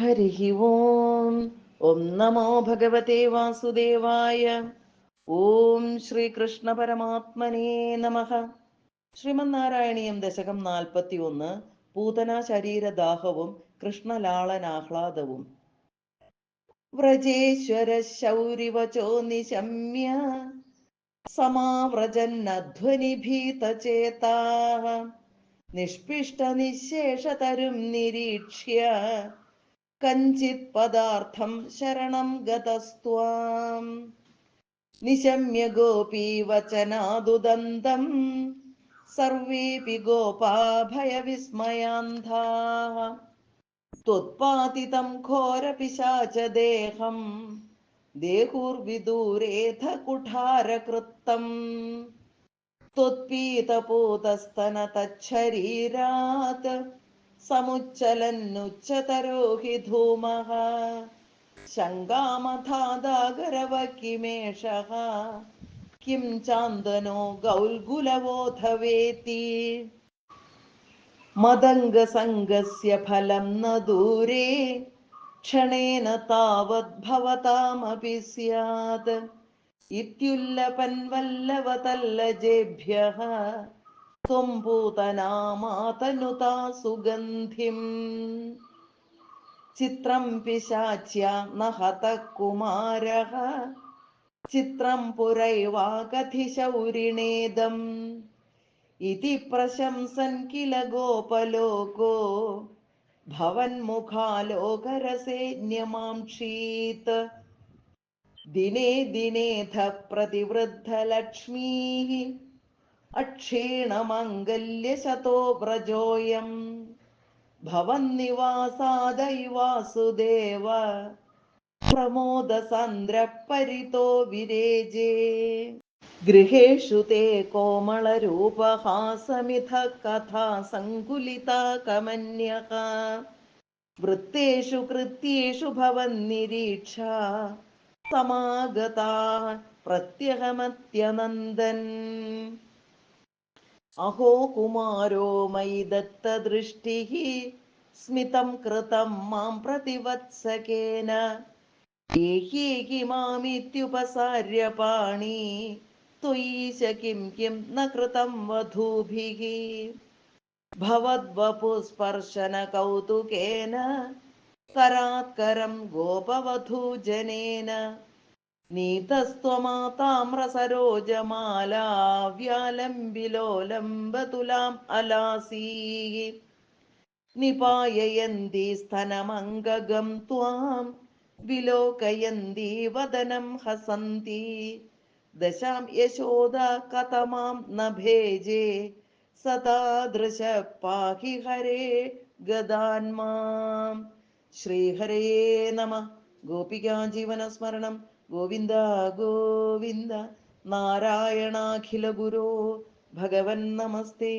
ഹരി ഓം ഓം നമോ ഭഗവതേ വാസുദേവായ ഓം ശ്രീകൃഷ്ണ പരമാത്മനേ നമ ശ്രീമന്നാരായണീയം ദശകം നാൽപ്പത്തി ഒന്ന് പൂതന ശരീരദാഹവും കൃഷ്ണലാളനാഹ്ലാദവും. വ്രജേശ്വര ശൗരിവചോ നിശമ്യ സമാവ്രജന്നധ്വനിഭീതചേതാ. നിഷ്പിഷ്ടനിശേഷതരും നിരീക്ഷ്യ कञ्चित् पदार्थं शरणं गतस्त्वां निशम्य गोपीवचनादुदन्तम् सर्वेऽपि गोपा भयविस्मयान्धाः। त्वत्पातितं घोरपिशाचदेहं देहुर्विदूरेऽथ कुठारकृत्तम् त्वत्पीतपूतस्तन तच्छरीरात् സമുച്ചലന്നുച്ചതരോഹി ധൂമഃ ശങ്കാമധാതാഗരവകിമേഷः കിം ചാന്തനോ ഗൗൽഗുലവോധവേത്തി മദംഗസംഗസ്യ ഫലം ന ദൂരേ. ക്ഷണേന താവത് സ്യാത്. ഇത്യുല്ലപൻവല്ലവതല്ലജേഭ്യഃ इत्युल्लपन्वल्लवतल्लजेभ्यः त्वं पूतनामातनुता सुगन्धिम् चित्रं पिशाच्या न हतः कुमारः चित्रं पुरैवाकथिशौरिणेदम् इति प्रशंसन् किल गोपलोको। भवन्मुखालोकरसे न्यमांक्षीत् दिने दिनेथ प्रतिवृद्धलक्ष्मीः। अक्षीणमङ्गल्यशतो व्रजोऽयम् भवन्निवासादैवासुदेव प्रमोदसान्द्रपरितो विरेजे गृहेषु ते कोमलरूपहासमिथ कथा सङ्कुलिता कमन्यः वृत्तेषु कृत्येषु भवन्निरीक्षा समागता प्रत्यहमत्यनन्दन् अहो कुमारो मयि दत्तदृष्टिः स्मितं कृतं माँ प्रतिवत्सकेन। एह्येहि मामित्युपसार्य पाणि त्वयीश किं किं न कृतं वधूभिः। भवद्वपुस्पर्शनकौतुकेन, करात्करं गोपवधूजनेन। നീതസ്ത്വമാതാമ്രസരോജമാലാവ്യാലംബിലോലംബതുലാം അലാസീ നിപായയന്തി സ്ഥനമംഗം ത്വാം വിലോകയന്തി വദനം ഹസന്തി. ദശാം യശോദ കഥമാം നഭേജേ സതാദൃശ പാഹി ഹരേ ഗദാൻമാം ശ്രീഹരേ നമ. ഗോപികാ ജീവനസ്മരണം. ഗോവിന്ദ ഗോവിന്ദ നാരായണാഖില ഗുരോ ഭഗവൻ നമസ്തേ.